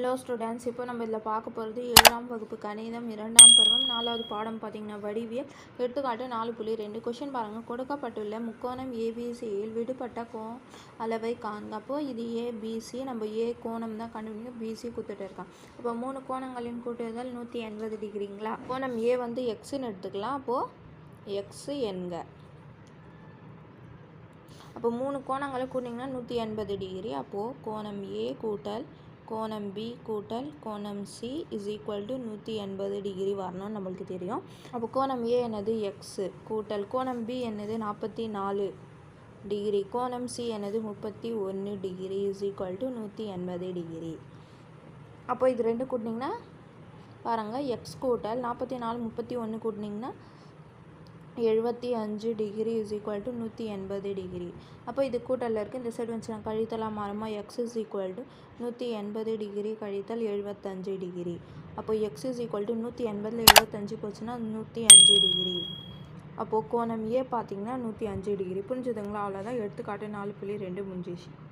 Hello students இப்போ நம்ம இதில் பார்க்க போகிறது ஏழாம் வகுப்பு கணிதம் இரண்டாம் பருவம் நாலாவது பாடம் பார்த்திங்கன்னா வடிவியல் எடுத்துக்காட்டு நாலு புள்ளி ரெண்டு. கொஷின் பாருங்கள் கொடுக்கப்பட்டுள்ள முக்கோணம் ஏபிசியில் விடுபட்ட கோ அளவை காண்க. அப்போது இது ஏபிசி நம்ம ஏ கோணம் தான் கண்டுபிடிங்க பிசி கொடுத்துட்டு இருக்கான். அப்போ மூணு கோணங்களின் கூட்டுதல் நூற்றி எண்பது டிகிரிங்களா? கோணம் ஏ வந்து எக்ஸுன்னு எடுத்துக்கலாம். அப்போது எக்ஸு என்க. அப்போ மூணு கோணங்களை கூட்டிங்கன்னா நூற்றி எண்பது டிகிரி. அப்போது கோணம் ஏ கூட்டல் கோணம் பி கூட்டல் கோணம் சி இஸ் ஈக்குவல் டு நூற்றி எண்பது டிகிரி வரணும்னு நம்மளுக்கு தெரியும். அப்போ கோணம் ஏ என்னது? எக்ஸு கூட்டல் கோணம் பி என்னது? நாற்பத்தி நாலு டிகிரி கோணம் சி என்னது? முப்பத்தி ஒன்று டிகிரி இஸ் ஈக்குவல் டு நூற்றி எண்பது டிகிரி அப்போ இது ரெண்டு கூட்டினீங்கன்னா பாருங்கள் எக்ஸ் கூட்டல் நாற்பத்தி நாலு முப்பத்தி ஒன்று கூட்டினீங்கன்னா எழுபத்தி அஞ்சு டிகிரி இஸ் ஈக்குவல் டு நூற்றி எண்பது டிகிரி அப்போ இது கூட்டலில் இருக்குது இந்த சைடு வந்துச்சுன்னா கழித்தலாம் மாறுமா? எக்ஸ் இஸ் ஈக்குவல் டு நூற்றி எண்பது டிகிரி கழித்தல் எழுபத்தஞ்சு டிகிரி அப்போ எக்ஸ் இஸ் ஈக்குவல் டு நூற்றி எண்பதில் எழுபத்தஞ்சு போச்சுன்னா நூற்றி அஞ்சு டிகிரி அப்போது கோணம் ஏ பார்த்தீங்கன்னா நூற்றி அஞ்சு டிகிரி புரிஞ்சுதுங்களா? அவ்வளோதான் எடுத்துக்காட்டு நாலு புள்ளி ரெண்டு முடிஞ்சிச்சு